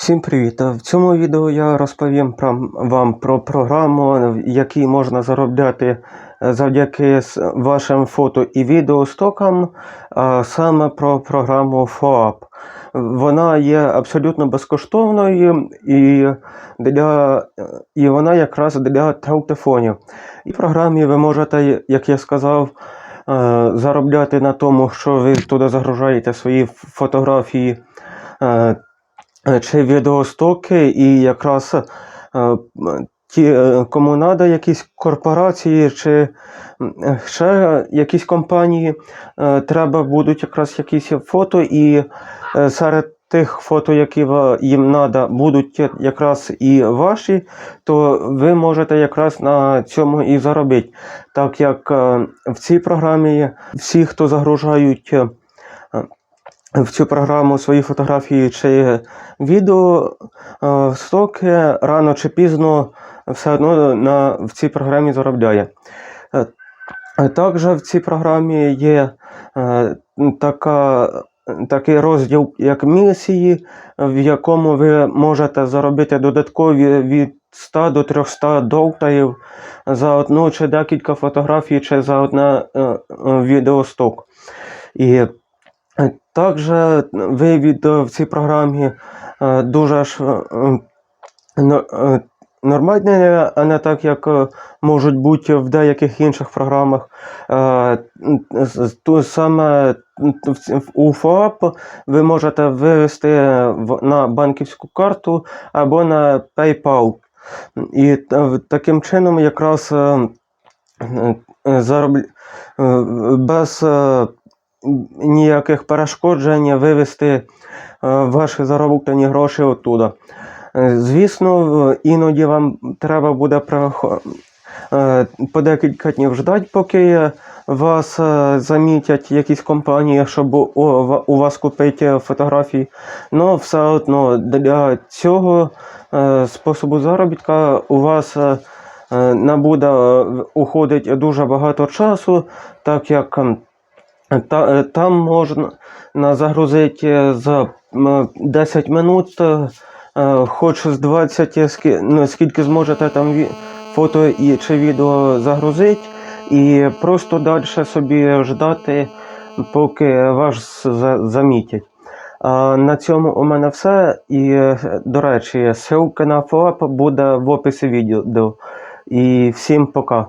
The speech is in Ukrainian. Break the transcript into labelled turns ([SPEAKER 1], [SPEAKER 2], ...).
[SPEAKER 1] Всім привіт! В цьому відео я розповім вам про програму, в якій можна заробляти е, завдяки вашим фото і відеостокам, а саме про програму FOAP. Вона є абсолютно безкоштовною і, для, і вона якраз для телефонів. І в програмі ви можете, як я сказав, е, заробляти на тому, що ви туди загружаєте свої фотографії. Е, чи відеостоки, і якраз е, ті, е, кому треба, якісь корпорації чи ще якісь компанії, треба будуть якраз якісь фото, і серед тих фото, які їм треба, будуть якраз і ваші, то ви можете якраз на цьому і заробити. Так як в цій програмі всі, хто загружають в цю програму свої фотографії чи відео, е, стоки рано чи пізно все одно на, в цій програмі заробляє. Е, Також в цій програмі є е, така, такий розділ, як місії, в якому ви можете заробити додаткові від 100 до 300 доларів за одну чи декілька фотографій, чи за одне е, відеосток. І також ви від е, в цій програмі е, дуже ж е, е, нормальні, а не так, як е, можуть бути в деяких інших програмах. Е, саме у ФОАП ви можете вивести на банківську карту або на PayPal. І таким чином якраз е, е, зароб... е, без е, ніяких перешкоджень вивести е, ваші зароблені гроші оттуда. Е, Звісно, е, іноді вам треба буде по декілька днів ждати, поки вас замітять якісь компанії, щоб у, вас купити фотографії. Ну, все одно для цього способу заробітка у вас е, е, не буде е, уходить дуже багато часу, так як та, е, там можна на- загрузити за 10 минут, е, е, хоч з 20, ну, скільки зможете там фото і, чи відео загрузити, і просто далі собі ждати, поки вас замітять. На цьому у мене все. І, до речі, ссылка на ФОАП буде в описі відео. І всім пока.